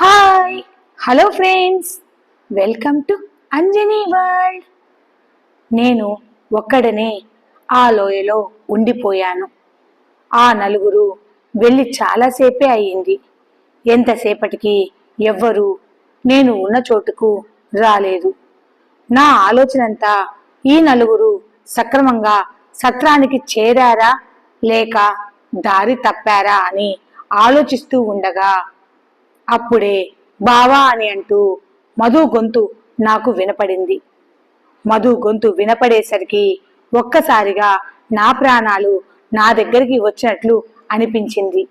Hi hello friends welcome to Anjani world నేను ఒక్కడనే ఆ లోయలో ఉండిపోయాను. ఆ నలుగురు వెళ్ళి చాలాసేపే అయ్యింది. ఎంతసేపటికి ఎవ్వరూ నేను ఉన్న చోటుకు రాలేదు. నా ఆలోచనంతా ఈ నలుగురు సక్రమంగా సత్రానికి చేరారా లేక దారి తప్పారా అని ఆలోచిస్తూ ఉండగా అప్పుడే బావా అని అంటూ మధు గొంతు నాకు వినపడింది. మధు గొంతు వినపడేసరికి ఒక్కసారిగా నా ప్రాణాలు నా దగ్గరికి వచ్చినట్లు అనిపించింది.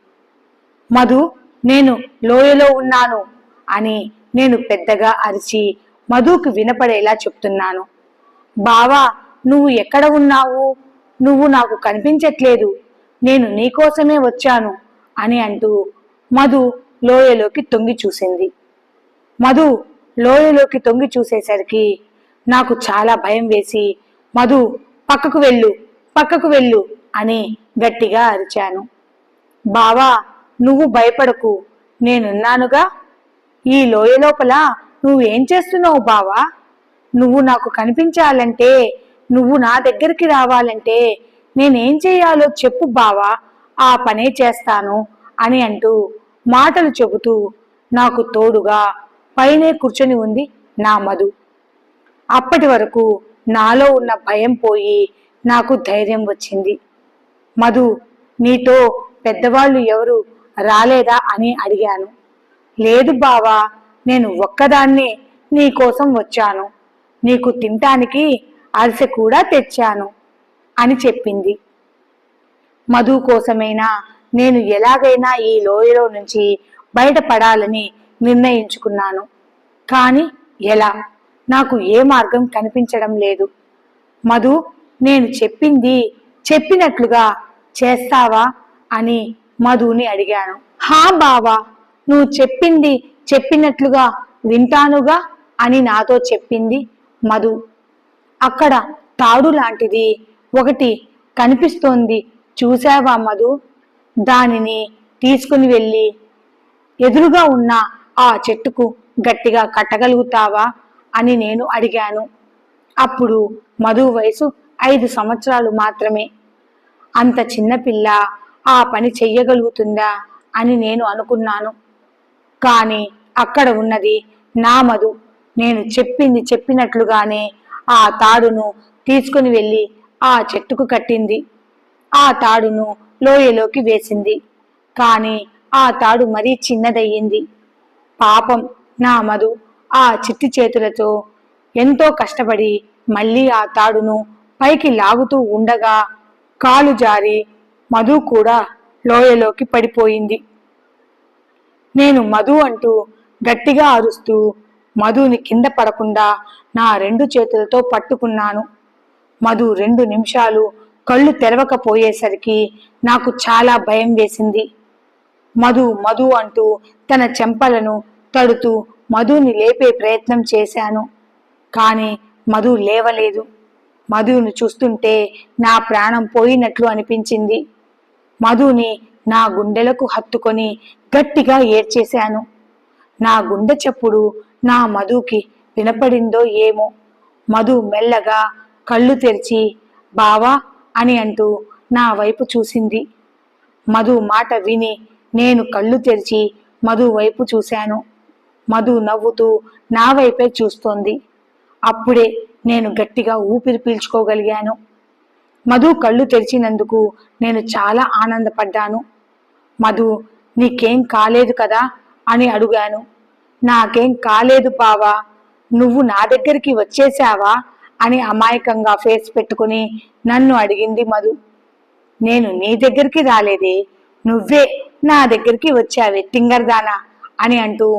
మధు నేను లోయలో ఉన్నాను అని నేను పెద్దగా అరిచి మధుకు వినపడేలా చెప్తున్నాను. బావా నువ్వు ఎక్కడ ఉన్నావు? నువ్వు నాకు కనిపించట్లేదు. నేను నీకోసమే వచ్చాను అని అంటూ మధు లోయలోకి తొంగి చూసింది. మధు లోయలోకి తొంగి చూసేసరికి నాకు చాలా భయం వేసి మధు పక్కకు వెళ్ళు పక్కకు వెళ్ళు అని గట్టిగా అరిచాను. బావా నువ్వు భయపడకు నేనున్నానుగా? ఈ లోయ లోపల నువ్వేం చేస్తున్నావు బావా? నువ్వు నాకు కనిపించాలంటే నువ్వు నా దగ్గరికి రావాలంటే నేనేం చేయాలో చెప్పు బావా ఆ పనే చేస్తాను అని అంటూ మాటలు చెబుతూ నాకు తోడుగా పైనే కూర్చొని ఉంది నా మధు. అప్పటి వరకు నాలో ఉన్న భయం పోయి నాకు ధైర్యం వచ్చింది. మధు నీతో పెద్దవాళ్ళు ఎవరు రాలేదా అని అడిగాను. లేదు బావా నేను ఒక్కదాన్నే నీకోసం వచ్చాను. నీకు తినటానికి అరిసె కూడా తెచ్చాను అని చెప్పింది. మధు కోసమైనా నేను ఎలాగైనా ఈ లోయలో నుంచి బయటపడాలని నిర్ణయించుకున్నాను. కానీ ఎలా? నాకు ఏ మార్గం కనిపించడం లేదు. మధు నేను చెప్పింది చెప్పినట్లుగా చేస్తావా అని మధుని అడిగాను. హా బావా నువ్వు చెప్పింది చెప్పినట్లుగా వింటానుగా అని నాతో చెప్పింది మధు. అక్కడ తాడు లాంటిది ఒకటి కనిపిస్తోంది. చూసావా మధు? దానిని తీసుకుని వెళ్ళి ఎదురుగా ఉన్న ఆ చెట్టుకు గట్టిగా కట్టగలుగుతావా అని నేను అడిగాను. అప్పుడు మధు వయసు ఐదు సంవత్సరాలు మాత్రమే. అంత చిన్నపిల్ల ఆ పని చెయ్యగలుగుతుందా అని నేను అనుకున్నాను. కానీ అక్కడ ఉన్నది నా మధు. నేను చెప్పింది చెప్పినట్లుగానే ఆ తాడును తీసుకుని వెళ్ళి ఆ చెట్టుకు కట్టింది. ఆ తాడును లోయలోకి వేసింది. కానీ ఆ తాడు మరీ చిన్నదయ్యింది. పాపం నా మధు ఆ చిట్టి చేతులతో ఎంతో కష్టపడి మళ్ళీ ఆ తాడును పైకి లాగుతూ ఉండగా కాలు జారి మధు కూడా లోయలోకి పడిపోయింది. నేను మధు అంటూ గట్టిగా అరుస్తూ మధుని కింద పడకుండా నా రెండు చేతులతో పట్టుకున్నాను. మధు రెండు నిమిషాలు కళ్ళు తెరవకపోయేసరికి నాకు చాలా భయం వేసింది. మధు మధు అంటూ తన చెంపలను తడుతూ మధుని లేపే ప్రయత్నం చేశాను. కానీ మధు లేవలేదు. మధుని చూస్తుంటే నా ప్రాణం పోయినట్లు అనిపించింది. మధుని నా గుండెలకు హత్తుకొని గట్టిగా ఏడ్చేశాను. నా గుండె చప్పుడు నా మధుకి వినపడిందో ఏమో. మధు మెల్లగా కళ్ళు తెరిచి బావా అని అంటూ నా వైపు చూసింది. మధు మాట విని నేను కళ్ళు తెరిచి మధు వైపు చూశాను. మధు నవ్వుతూ నా వైపే చూస్తోంది. అప్పుడే నేను గట్టిగా ఊపిరి పీల్చుకోగలిగాను. మధు కళ్ళు తెరిచినందుకు నేను చాలా ఆనందపడ్డాను. మధు నీకేం కాలేదు కదా? అని అడిగాను. నాకేం కాలేదు బావా. నువ్వు నా దగ్గరికి వచ్చేసావా? అని అమాయకంగా ఫేస్ పెట్టుకుని నన్ను అడిగింది మధు. నేను నీ దగ్గరికి రాలేదే నువ్వే నా దగ్గరికి వచ్చావే టింగర్దానా అని అంటూ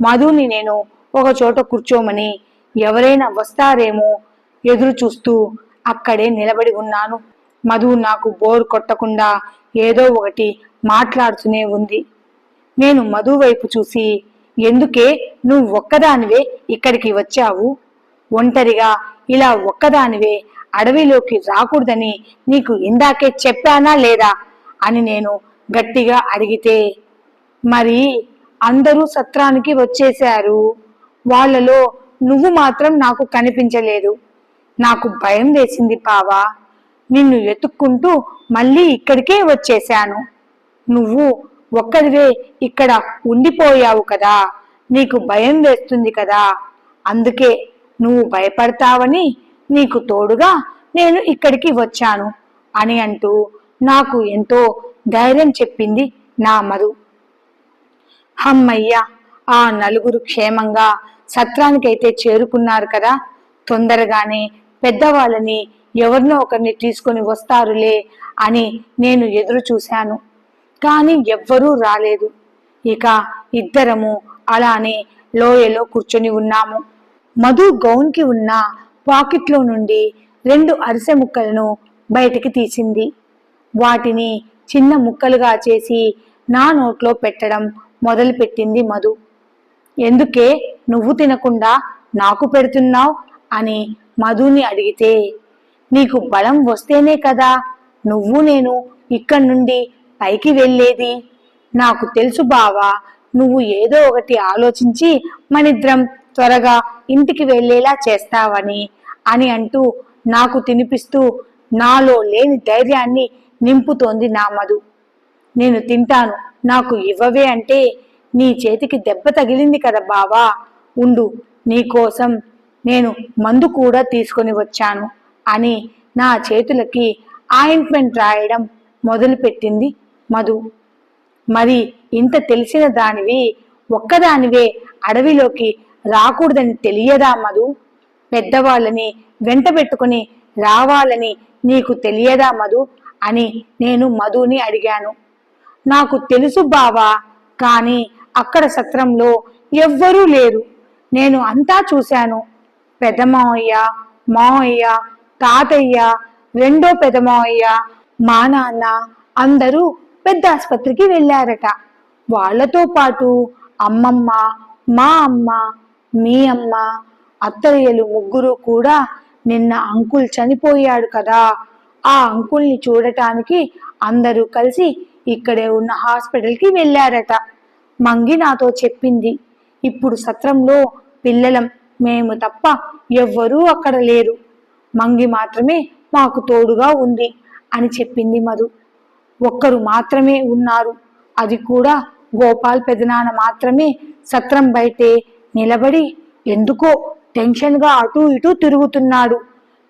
మధుని నేను ఒక చోట కూర్చోమని ఎవరైనా వస్తారేమో ఎదురు చూస్తూ అక్కడే నిలబడి ఉన్నాను. మధు నాకు బోర్ కొట్టకుండా ఏదో ఒకటి మాట్లాడుతూనే ఉంది. నేను మధు వైపు చూసి ఎందుకే నువ్వు ఒక్కదానివే ఇక్కడికి వచ్చావు? ఒంటరిగా ఇలా ఒక్కదానివే అడవిలోకి రాకూడదని నీకు ఇందాకే చెప్పానా లేదా అని నేను గట్టిగా అడిగితే మరి అందరూ సత్రానికి వచ్చేశారు. వాళ్ళలో నువ్వు మాత్రం నాకు కనిపించలేదు. నాకు భయం వేసింది పావా నిన్ను వెతుక్కుంటూ మళ్ళీ ఇక్కడికే వచ్చేశాను. నువ్వు ఒక్కదివే ఇక్కడ ఉండిపోయావు కదా. నీకు భయం వేస్తుంది కదా. అందుకే నువ్వు భయపడతావని నీకు తోడుగా నేను ఇక్కడికి వచ్చాను అని అంటూ నాకు ఎంతో ధైర్యం చెప్పింది నా మధు. హమ్మయ్య ఆ నలుగురు క్షేమంగా సత్రానికైతే చేరుకున్నారు కదా. తొందరగానే పెద్దవాళ్ళని ఎవరినో ఒకరిని తీసుకొని వస్తారులే అని నేను ఎదురు చూశాను. కానీ ఎవ్వరూ రాలేదు. ఇక ఇద్దరము అలానే లోయలో కూర్చొని ఉన్నాము. మధు గౌన్కి ఉన్న పాకెట్లో నుండి రెండు అరిసె ముక్కలను బయటికి తీసింది. వాటిని చిన్న ముక్కలుగా చేసి నా నోట్లో పెట్టడం మొదలుపెట్టింది మధు. ఎందుకే? నువ్వు తినకుండా నాకు పెడుతున్నావు? అని మధుని అడిగితే నీకు బలం వస్తేనే కదా నువ్వు నేను ఇక్కడి నుండి పైకి వెళ్ళేది? నాకు తెలుసు బావా నువ్వు ఏదో ఒకటి ఆలోచించి మనిద్దరం త్వరగా ఇంటికి వెళ్ళేలా చేస్తావని అని అంటూ నాకు తినిపిస్తూ నాలో లేని ధైర్యాన్ని నింపుతోంది నా మధు. నేను తింటాను నాకు ఇవ్వవే అంటే నీ చేతికి దెబ్బ తగిలింది కదా బావా. ఉండు నీకోసం నేను మందు కూడా తీసుకొని వచ్చాను అని నా చేతులకి ఆయింట్మెంట్ రాయడం మొదలుపెట్టింది మధు. మరి ఇంత తెలిసిన దానివి ఒక్కదానివే అడవిలోకి రాకూడదని తెలియదా మధు? పెద్దవాళ్ళని వెంట పెట్టుకుని రావాలని నీకు తెలియదా మధు? అని నేను మధుని అడిగాను. నాకు తెలుసు బావా కానీ అక్కడ సత్రంలో ఎవ్వరూ లేరు. నేను అంతా చూశాను. పెదమావయ్య మావయ్య తాతయ్య రెండో పెదమావయ్య మా నాన్న అందరూ పెద్ద ఆసుపత్రికి వెళ్ళారట. వాళ్ళతో పాటు అమ్మమ్మ మా అమ్మ మీ అమ్మ అత్తయ్యలు ముగ్గురు కూడా నిన్న అంకుల్ చనిపోయాడు కదా. ఆ అంకుల్ని చూడటానికి అందరూ కలిసి ఇక్కడే ఉన్న హాస్పిటల్కి వెళ్ళారట. మంగి నాతో చెప్పింది ఇప్పుడు సత్రంలో పిల్లలం మేము తప్ప ఎవ్వరూ అక్కడ లేరు. మంగి మాత్రమే మాకు తోడుగా ఉంది అని చెప్పింది మధు. ఒక్కరు మాత్రమే ఉన్నారు. అది కూడా గోపాల్ పెదనాన్న మాత్రమే సత్రం బయటే నిలబడి ఎందుకో టెన్షన్గా అటూ ఇటూ తిరుగుతున్నాడు.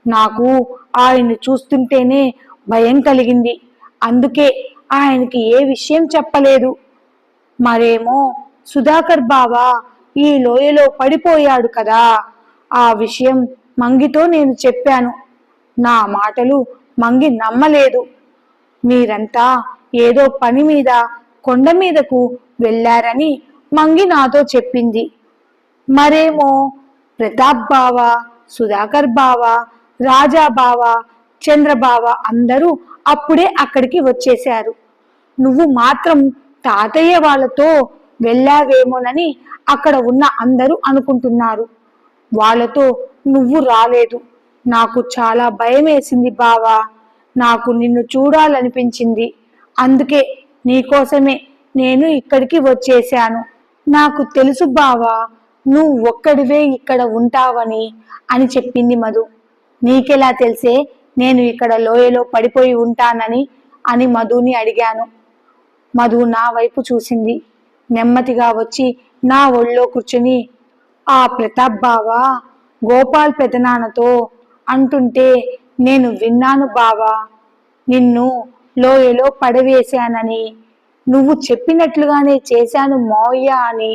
నాకు ఆయన్ని చూస్తుంటేనే భయం కలిగింది. అందుకే ఆయనకి ఏ విషయం చెప్పలేదు. మరేమో సుధాకర్ బావా ఈ లోయలో పడిపోయాడు కదా. ఆ విషయం మంగితో నేను చెప్పాను. నా మాటలు మంగి నమ్మలేదు. మీరంతా ఏదో పని మీద కొండ మీదకు వెళ్ళారని మంగి నాతో చెప్పింది. మరేమో? ప్రతాప్ బావ సుధాకర్ బావ రాజా బావ చంద్రబావ అందరూ అప్పుడే అక్కడికి వచ్చేశారు. నువ్వు మాత్రం తాతయ్య వాళ్ళతో వెళ్ళావేమోనని అక్కడ ఉన్న అందరూ అనుకుంటున్నారు. వాళ్ళతో నువ్వు రాలేదు. నాకు చాలా భయం వేసింది బావా. నాకు నిన్ను చూడాలనిపించింది. అందుకే నీకోసమే నేను ఇక్కడికి వచ్చేశాను. నాకు తెలుసు బావా నువ్వు ఒక్కడివే ఇక్కడ ఉంటావని అని చెప్పింది మధు. నీకెలా తెలిసే నేను ఇక్కడ లోయలో పడిపోయి ఉంటానని అని మధుని అడిగాను. మధు నా వైపు చూసింది. నెమ్మదిగా వచ్చి నా ఒళ్ళో కూర్చుని ఆ ప్రతాప్ బావా గోపాల్ పెదనాన్నతో అంటుంటే నేను విన్నాను బావా. నిన్ను లోయలో పడవేశానని నువ్వు చెప్పినట్లుగానే చేశాను మోయ్య అని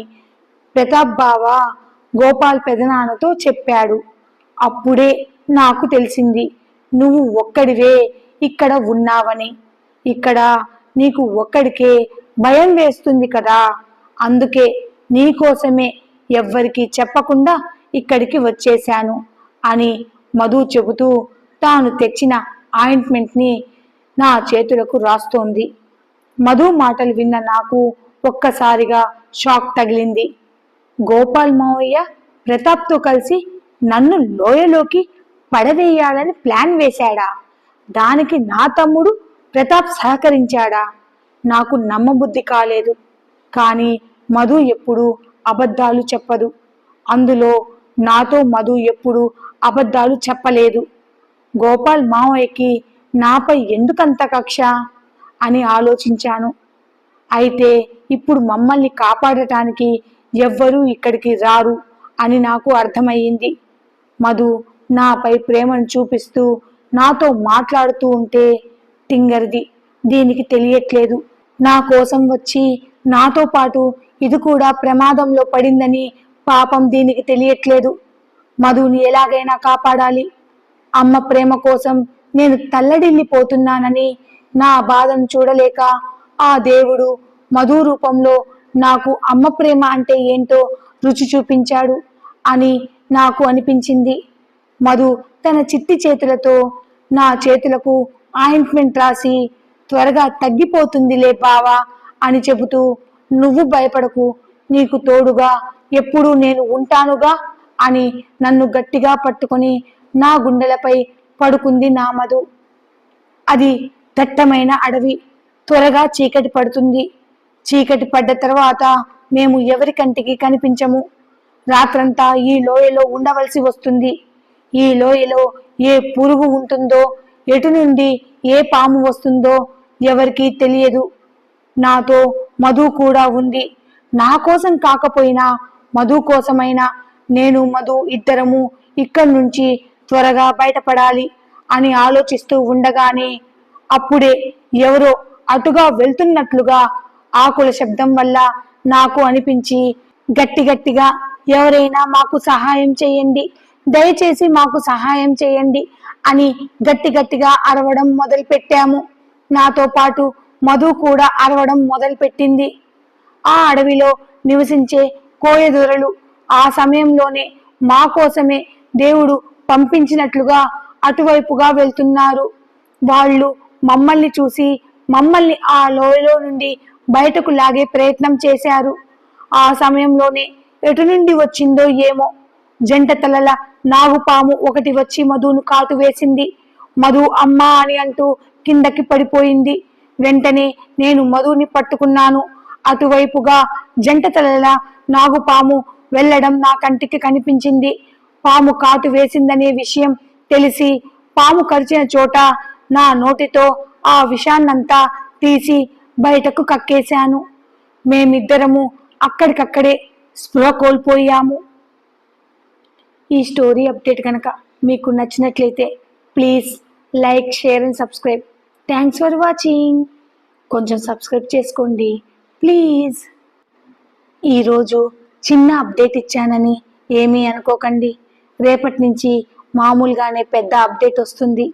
ప్రతాప్ బావా గోపాల్ పెదనాన్నతో చెప్పాడు. అప్పుడే నాకు తెలిసింది నువ్వు ఒక్కడివే ఇక్కడ ఉన్నావని. ఇక్కడ నీకు ఒక్కడికే భయం వేస్తుంది కదా. అందుకే నీకోసమే ఎవ్వరికి చెప్పకుండా ఇక్కడికి వచ్చేశాను అని మధు చెబుతూ తాను తెచ్చిన ఆయింట్మెంట్ని నా చేతులకు రాస్తోంది. మధు మాటలు విన్న నాకు ఒక్కసారిగా షాక్ తగిలింది. గోపాల్ మావయ్య ప్రతాప్తో కలిసి నన్ను లోయలోకి పడవేయాలని ప్లాన్ వేశాడా? దానికి నా తమ్ముడు ప్రతాప్ సహకరించాడా? నాకు నమ్మబుద్ధి కాలేదు. కానీ మధు ఎప్పుడు అబద్ధాలు చెప్పదు. అందులో నాతో మధు ఎప్పుడు అబద్ధాలు చెప్పలేదు. గోపాల్ మావయ్యకి నాపై ఎందుకంత కక్ష? అని ఆలోచించాను. అయితే ఇప్పుడు మమ్మల్ని కాపాడటానికి ఎవ్వరూ ఇక్కడికి రారు అని నాకు అర్థమయ్యింది. మధు నాపై ప్రేమను చూపిస్తూ నాతో మాట్లాడుతూ ఉంటే టింగర్ది దీనికి తెలియట్లేదు. నా కోసం వచ్చి నాతో పాటు ఇది కూడా ప్రమాదంలో పడిందని పాపం దీనికి తెలియట్లేదు. మధుని ఎలాగైనా కాపాడాలి. అమ్మ ప్రేమ కోసం నేను తల్లడిల్లిపోతున్నానని నా బాధను చూడలేక ఆ దేవుడు మధు రూపంలో నాకు అమ్మ ప్రేమ అంటే ఏంటో రుచి చూపించాడు అని నాకు అనిపించింది. మధు తన చిట్టి చేతులతో నా చేతులకు ఆయింట్మెంట్ రాసి త్వరగా తగ్గిపోతుందిలే బావా అని చెబుతూ నువ్వు భయపడకు నీకు తోడుగా ఎప్పుడూ నేను ఉంటానుగా? అని నన్ను గట్టిగా పట్టుకొని నా గుండెలపై పడుకుంది నా మధు. అది దట్టమైన అడవి త్వరగా చీకటి పడుతుంది. చీకటి పడ్డ తర్వాత మేము ఎవరి కంటికి కనిపించము? రాత్రంతా ఈ లోయలో ఉండవలసి వస్తుంది. ఈ లోయలో ఏ పురుగు ఉంటుందో ఎటు నుండి ఏ పాము వస్తుందో ఎవరికీ తెలియదు. నాతో మధు కూడా ఉంది. నా కోసం కాకపోయినా మధు కోసమైనా నేను మధు ఇద్దరము ఇక్కడి నుంచి త్వరగా బయటపడాలి అని ఆలోచిస్తూ ఉండగానే అప్పుడే ఎవరో అటుగా వెళ్తున్నట్లుగా ఆకుల శబ్దం వల్ల నాకు అనిపించి గట్టి గట్టిగా ఎవరైనా మాకు సహాయం చేయండి దయచేసి మాకు సహాయం చేయండి అని గట్టి గట్టిగా అరవడం మొదలు పెట్టాము నాతో పాటు మధు కూడా అరవడం మొదలు పెట్టింది ఆ అడవిలో నివసించే కోయదొరలు ఆ సమయంలోనే మా కోసమే దేవుడు పంపించినట్లుగా అటువైపుగా వెళ్తున్నారు. వాళ్ళు మమ్మల్ని చూసి మమ్మల్ని ఆ లోయలో నుండి బయటకు లాగే ప్రయత్నం చేశారు. ఆ సమయంలోనే ఎటు నుండి వచ్చిందో ఏమో జంట తలల నాగుపాము ఒకటి వచ్చి మధును కాటు వేసింది. మధు అమ్మా అని అంటూ కిందకి పడిపోయింది. వెంటనే నేను మధుని పట్టుకున్నాను. అటువైపుగా జంట తలల నాగుపాము వెళ్ళడం నా కంటికి కనిపించింది. పాము కాటు వేసిందనే విషయం తెలిసి పాము కరిచిన చోట నా నోటితో ఆ విషాన్నంతా తీసి బయటకు కక్కేశాను. మేమిద్దరము అక్కడికక్కడే స్పృహ కోల్పోయాము. ఈ స్టోరీ అప్డేట్ కనుక మీకు నచ్చినట్లయితే please like share and subscribe. Thanks for watching. కొంచెం సబ్స్క్రైబ్ చేసుకోండి. ప్లీజ్. ఈరోజు చిన్న అప్డేట్ ఇచ్చానని ఏమీ అనుకోకండి. రేపటి నుంచి మామూలుగానే పెద్ద అప్డేట్ వస్తుంది.